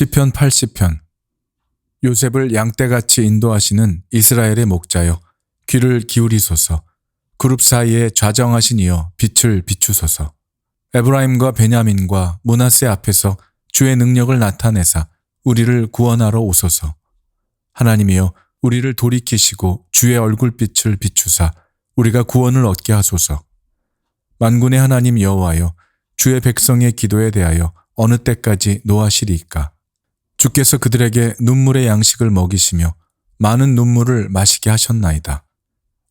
시편 80편. 요셉을 양떼같이 인도하시는 이스라엘의 목자여 귀를 기울이소서. 그룹 사이에 좌정하신 이여 빛을 비추소서. 에브라임과 베냐민과 문하세 앞에서 주의 능력을 나타내사 우리를 구원하러 오소서. 하나님이여 우리를 돌이키시고 주의 얼굴빛을 비추사 우리가 구원을 얻게 하소서. 만군의 하나님 여호와여 주의 백성의 기도에 대하여 어느 때까지 노하시리이까 주께서 그들에게 눈물의 양식을 먹이시며 많은 눈물을 마시게 하셨나이다.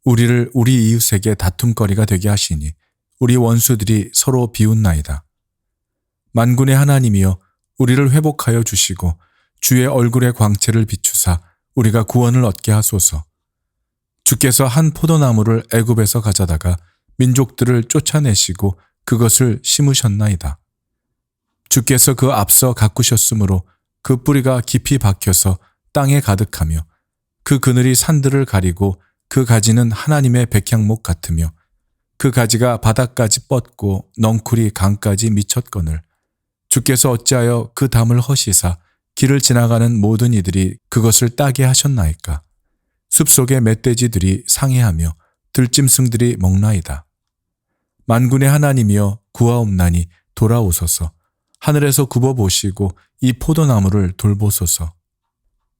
우리를 우리 이웃에게 다툼거리가 되게 하시니 우리 원수들이 서로 비웃나이다. 만군의 하나님이여 우리를 회복하여 주시고 주의 얼굴의 광채를 비추사 우리가 구원을 얻게 하소서. 주께서 한 포도나무를 애굽에서 가져다가 민족들을 쫓아내시고 그것을 심으셨나이다. 주께서 그 앞서 가꾸셨으므로 그 뿌리가 깊이 박혀서 땅에 가득하며 그 그늘이 산들을 가리고 그 가지는 하나님의 백향목 같으며 그 가지가 바닥까지 뻗고 넝쿨이 강까지 미쳤거늘 주께서 어찌하여 그 담을 허시사 길을 지나가는 모든 이들이 그것을 따게 하셨나이까? 숲속의 멧돼지들이 상해하며 들짐승들이 먹나이다. 만군의 하나님이여 구하옵나니 돌아오소서 하늘에서 굽어 보시고 이 포도나무를 돌보소서.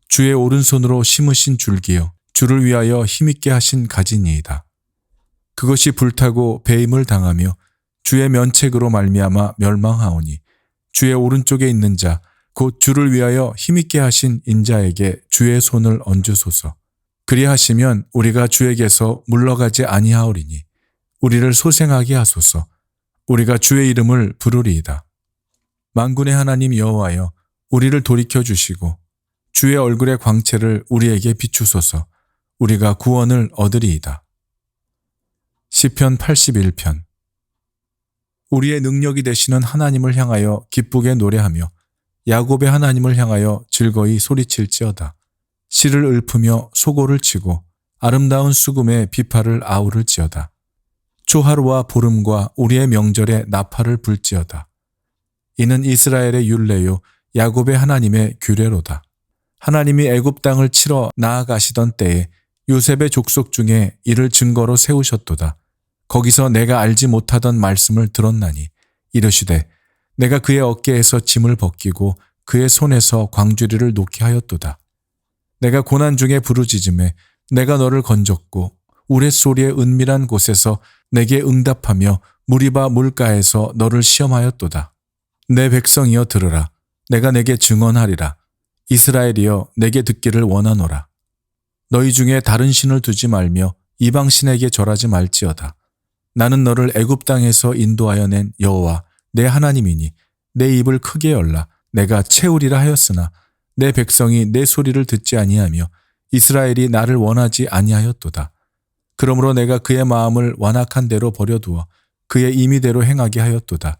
주의 오른손으로 심으신 줄기여 주를 위하여 힘있게 하신 가지니이다. 그것이 불타고 배임을 당하며 주의 면책으로 말미암아 멸망하오니 주의 오른쪽에 있는 자 곧 주를 위하여 힘있게 하신 인자에게 주의 손을 얹으소서. 그리하시면 우리가 주에게서 물러가지 아니하오리니 우리를 소생하게 하소서. 우리가 주의 이름을 부르리이다. 만군의 하나님 여호와여 우리를 돌이켜 주시고 주의 얼굴의 광채를 우리에게 비추소서 우리가 구원을 얻으리이다. 시편 81편 우리의 능력이 되시는 하나님을 향하여 기쁘게 노래하며 야곱의 하나님을 향하여 즐거이 소리칠지어다. 씨를 읊으며 소고를 치고 아름다운 수금의 비파를 아우를지어다. 초하루와 보름과 우리의 명절에 나팔을 불지어다. 이는 이스라엘의 율례요 야곱의 하나님의 규례로다. 하나님이 애굽 땅을 치러 나아가시던 때에 요셉의 족속 중에 이를 증거로 세우셨도다. 거기서 내가 알지 못하던 말씀을 들었나니 이르시되 내가 그의 어깨에서 짐을 벗기고 그의 손에서 광주리를 놓게 하였도다. 내가 고난 중에 부르짖음에 내가 너를 건졌고 우레소리의 은밀한 곳에서 내게 응답하며 무리바 물가에서 너를 시험하였도다. 내 백성이여 들으라. 내가 내게 증언하리라. 이스라엘이여 내게 듣기를 원하노라. 너희 중에 다른 신을 두지 말며 이방 신에게 절하지 말지어다. 나는 너를 애굽 땅에서 인도하여 낸 여호와 내 하나님이니 내 입을 크게 열라 내가 채우리라 하였으나 내 백성이 내 소리를 듣지 아니하며 이스라엘이 나를 원하지 아니하였도다. 그러므로 내가 그의 마음을 완악한 대로 버려두어 그의 임의대로 행하게 하였도다.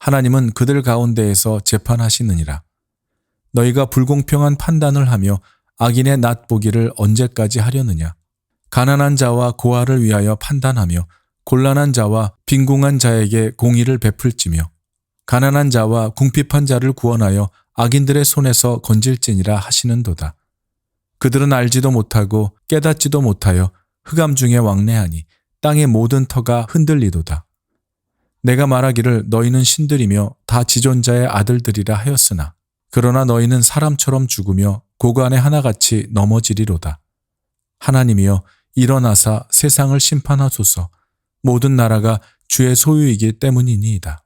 하나님은 그들 가운데에서 재판하시느니라. 너희가 불공평한 판단을 하며 악인의 낫보기를 언제까지 하려느냐? 가난한 자와 고아를 위하여 판단하며 곤란한 자와 빈궁한 자에게 공의를 베풀지며 가난한 자와 궁핍한 자를 구원하여 악인들의 손에서 건질지니라 하시는도다. 그들은 알지도 못하고 깨닫지도 못하여 흑암 중에 왕래하니 땅의 모든 터가 흔들리도다. 내가 말하기를 너희는 신들이며 다 지존자의 아들들이라 하였으나 그러나 너희는 사람처럼 죽으며 고관의 하나같이 넘어지리로다. 하나님이여 일어나사 세상을 심판하소서 모든 나라가 주의 소유이기 때문이니이다.